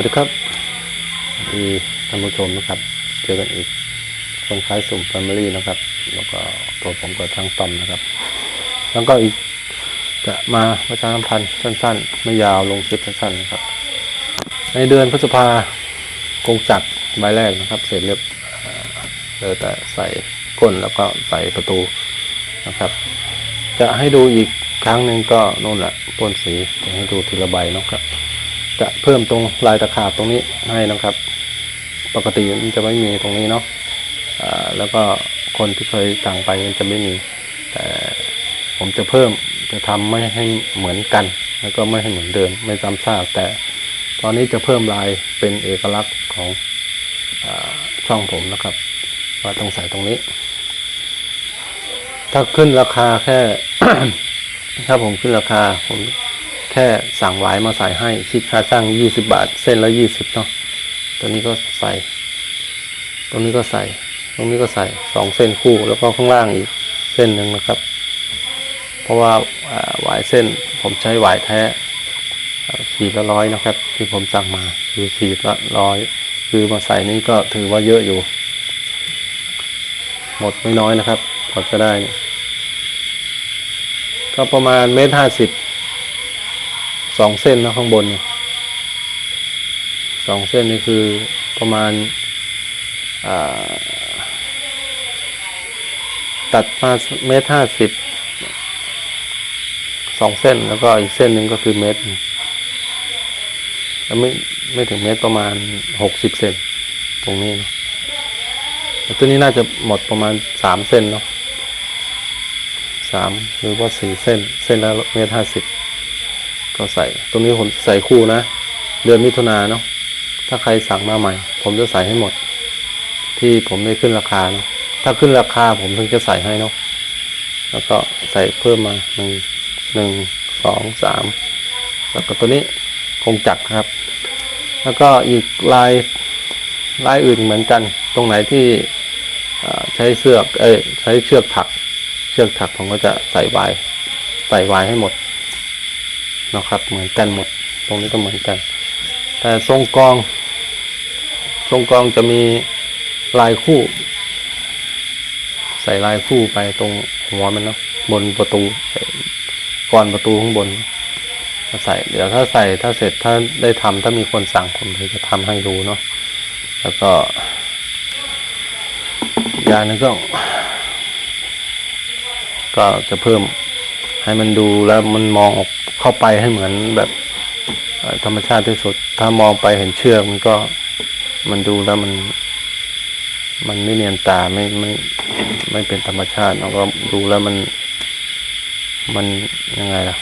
วัสดีครับดีท่านผู้ชมนะครับ เจอกันอีกคนคล้ายสุ่มแฟมิลี่นะครับ แล้วก็ตัวผมกับทางต้อมนะครับ แล้วก็อีกจะมาประชาสัมพันธ์สั้น ๆ ไม่ยาวลงคลิปสั้นๆนะครับ ในเดือนพฤษภากงจักรใบแรกนะครับ เสร็จเรียบเออเหลยแต่ใส่ก้นแล้วก็ใส่ประตูนะครับ จะให้ดูอีกครั้งหนึ่งก็นู่นแหละต้นสีจะให้ดูทีละใบนะครับ จะเพิ่มตรงลายตะขาบตรงนี้ให้นะครับ ปกติมันจะไม่มีตรงนี้เนาะแล้วก็คนที่เคยสั่งไปมันจะไม่มี แต่ผมจะเพิ่มจะทำไม่ให้เหมือนกัน แล้วก็ไม่ให้เหมือนเดิมไม่ซ้ำซากแต่ตอนนี้จะเพิ่มลายเป็นเอกลักษณ์ของอช่องผมนะครับ ว่าต้องใส่ตรงนี้ ถ้าขึ้นราคาแค่ ถ้าผมขึ้นราคาผม แค่สั่งหวายมาใส่ให้ คิดค่าช่างยี่สิบาท เส้นละยี่สิบเนาะตัวนี้ก็ใส่ ตรงนี้ก็ใส่ ตรงนี้ก็ใส่สองเส้นคู่แล้วก็ข้างล่างอีกเส้นหนึ่งนะครับ เพราะว่าหวายเส้นผมใช้หวายแท้อ่าขีดละร้อยนะครับ ที่ผมสั่งมาคือขีดละร้อยคือมาใส่นี่ก็ถือว่าเยอะอยู่ หมดไม่น้อยนะครับพอจะได้ ก็ประมาณเมตรห้าสิบ สองเส้นนะข้างบนเนี่ยสองเส้นนี่คือประมาณาตัดมาเมตรห้าสิบสองเส้นแล้วก็อีกเส้นหนึ่งก็คือเมตรแล้วไม่ไม่ถึงเมตรประมาณหกสิบเซนตรงนี้นะแต่ตัวนี้น่าจะหมดประมาณสามเส้นเนาะสามหรือว่าสี่เส้น เส้นละเมตรห้าสิบ ก็ใส่ ตรงนี้ผมใส่คู่นะ เดือนมิถุนาเนาะ ถ้าใครสั่งมาใหม่ ผมจะใส่ให้หมด ที่ผมได้ขึ้นราคาเนาะ ถ้าขึ้นราคาผมถึงจะใส่ให้เนาะ แล้วก็ใส่เพิ่มมาหนึ่งหนึ่งสองสามแล้วก็ตัวนี้คงจักครับ แล้วก็อีกลายลายอื่นเหมือนกัน ตรงไหนที่ใช้เสือกเอ้ยใช้เชือกถัก เชือกถักผมก็จะใส่วาย ใส่วายให้หมด นะครับ เหมือนกันหมด ตรงนี้ก็เหมือนกัน แต่ทรงกอง ทรงกองจะมีลายคู่ ใส่ลายคู่ไปตรงหัวมันเนาะบนประตูก่อนประตูข้างบนถ้าใส่เดี๋ยวถ้าใส่ถ้าเสร็จถ้าได้ทำถ้ามีคนสั่งผมเลยจะทำให้ดูเนาะแล้วก็ย่างหนึงก็ ก็จะเพิ่ม ให้มันดูแล้วมันมองออกเข้าไปให้เหมือนแบบธรรมชาติที่สุด ถ้ามองไปเห็นเชือกมันก็มันดูแล้วมัน มันไม่เนียนตาไม่ไม่ไม่เป็นธรรมชาติแล้วก็ดูแล้วมัน มันยังไงล่ะ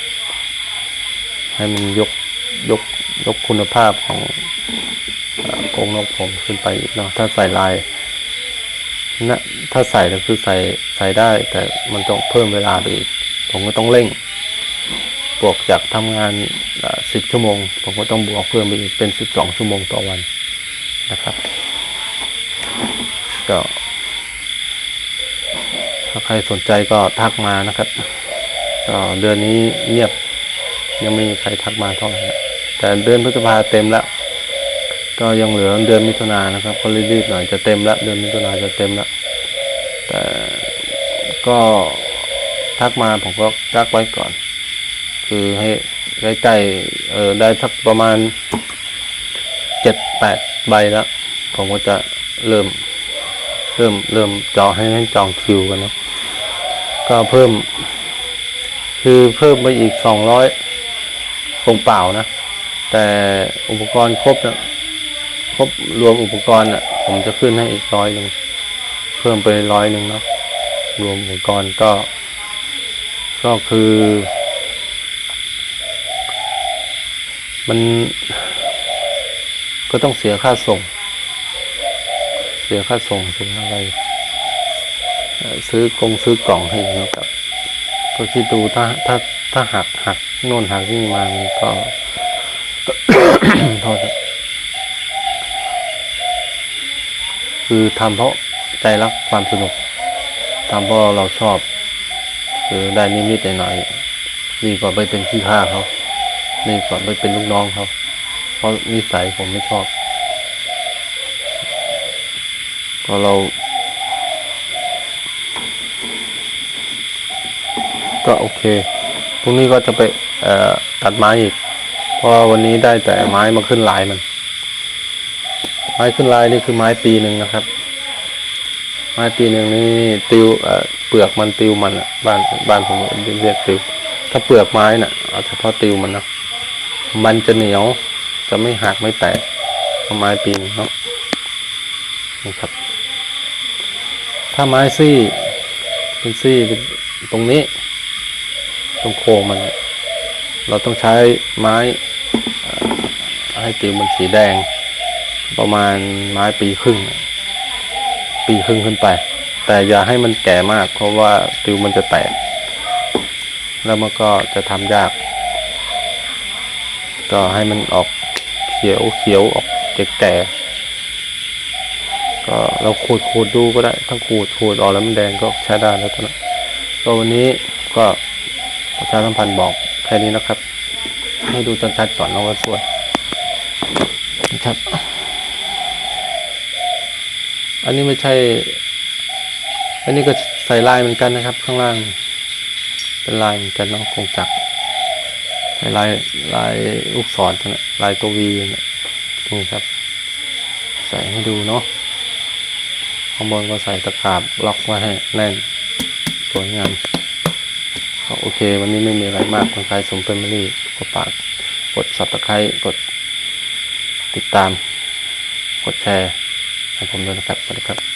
ให้มันยกยกยกคุณภาพของเอ่อกรงนกผมขึ้นไปอีกเนาะถ้าใส่ลายนะถ้าใส่ก็คือใส่ใส่ได้ แต่มันต้องเพิ่มเวลาไปอีก ผมก็ต้องเร่ง บวกจากทำงานสิบชั่วโมง ผมก็ต้องบวกเพิ่มไปอีกเป็นสิบสองชั่วโมงต่อวันนะครับ ก็ถ้าใครสนใจก็ทักมานะครับก็เดือนนี้เงียบยังไม่มีใครทักมาเท่าไหร่แต่เดือนพฤษภาเต็มแล้ว ก็ยังเหลือเดือนมิถุนายนนะครับ ก็รีบๆหน่อยจะเต็มแล้วเดือนมิถุนายนจะเต็มแล้วแต่ก็ ทักมาผมก็กักไว้ก่อน คือให้ใกล้ๆเออได้สักประมาณเจ็ดแปดใบแล้วผมก็จะเริ่ม เริ่มเริ่มจองให้ให้จองคิวกันเนะก็เพิ่ม คือเพิ่มไปอีกสองร้อยคงเปล่านะ แต่อุปกรณ์ครบนะครบรวมอุปกรณ์อะ ผมจะขึ้นให้อีกร้อยหนึ่งเพิ่มไปร้อยหนึ่งเนาะรวมอุปกรณ์ก็ ก็คือ มันก็ต้องเสียค่าส่ง เสียค่าส่งเสียอะไรเอ่อซื้อกงซื้อกล่องให้กนะครับ ก็คิดดูถ้าถ้าถ้าหักหักโน่นหักนี่มามันก็โทษคือทำเพราะใจรักความสนุกทำเพราะเราชอบ คือได้นิดๆหน่อยๆดีกว่าไปเป็นขี้ข้าเขาดีกว่าไปเป็นลูกน้องเขาเพราะนิสัยผมไม่ชอบพอเรา ก็โอเคพรุ่งนี้ก็จะไปตัดไม้อีก เพราะวันนี้ได้แต่ไม้มาขึ้นลายมัน ไม้ขึ้นลายนี่คือไม้ปีหนึ่งนะครับ ไม้ปีหนึ่งนี่ติวเปลือกมันติวมันอะ บ้านบ้านผมเรียกติว ถ้าเปลือกไม้น่ะเอาเฉพาะติวมันนะมันจะเหนียวจะไม่หักไม่แตกไม้ปีนเนาะนี่ครับ ถ้าไม้ซี่ เป็นซี่เป็นตรงนี้ ตรงโค้งมัน เราต้องใช้ไม้ให้ติวมันสีแดง ประมาณไม้ปีครึ่ง ปีครึ่งขึ้นไป แต่อย่าให้มันแก่มาก เพราะว่าติวมันจะแตก แล้วมันก็จะทำยาก ก็ให้มันออกเขียวเขียวออกแก่ๆก็เราขูดขูดดูก็ได้ถ้าขูดขูดออกแล้วมันแดงก็ใช้ได้แล้วตอนนั้นก็วันนี้ก็ประชาสัมพันธ์บอกแค่นี้นะครับ ให้ดูจนชัดก่อนน้องว่าสวยนะครับ อันนี้ไม่ใช่ อันนี้ก็ใส่ลายเหมือนกันนะครับ ข้างล่าง เป็นลายเหมือนกันเนาะคงจักใส่ลายลายลูกศรนะลายตัววีนะนี่ครับ ใส่ให้ดูเนาะข้างบนก็ใส่ตะขาบล็อกไว้ให้แน่นสวยงามโอเค วันนี้ไม่มีอะไรมากคนไทยสมเป็นมรีก็ฝากกด subscribe กดติดตาม กดแชร์ ครับผมด้วยนะครับสวัสดีครับ